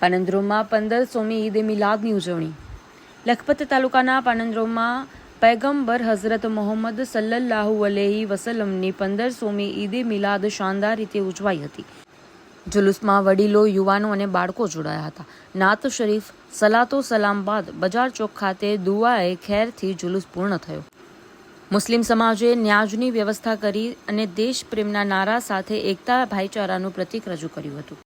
પાનંદ્રોમાં પંદરસોમી ઈદે મિલાદની ઉજવણી. લખપત તાલુકાના પાનંદ્રોમાં પૈગંબર હઝરત મોહમ્મદ સલ્લલ્લાહુ અલેહી વસલમની પંદરસોમી ઈદે મિલાદ શાનદાર રીતે ઉજવાઈ હતી. જુલુસમાં વડીલો, યુવાનો અને બાળકો જોડાયા હતા. નાત શરીફ, સલાતો સલામ બાદ બજાર ચોક ખાતે દુઆએ ખેરથી જુલુસ પૂર્ણ થયો. મુસ્લિમ સમાજે ન્યાજની વ્યવસ્થા કરી અને દેશ પ્રેમના નારા સાથે એકતા ભાઈચારાનું પ્રતીક રજૂ કર્યું હતું.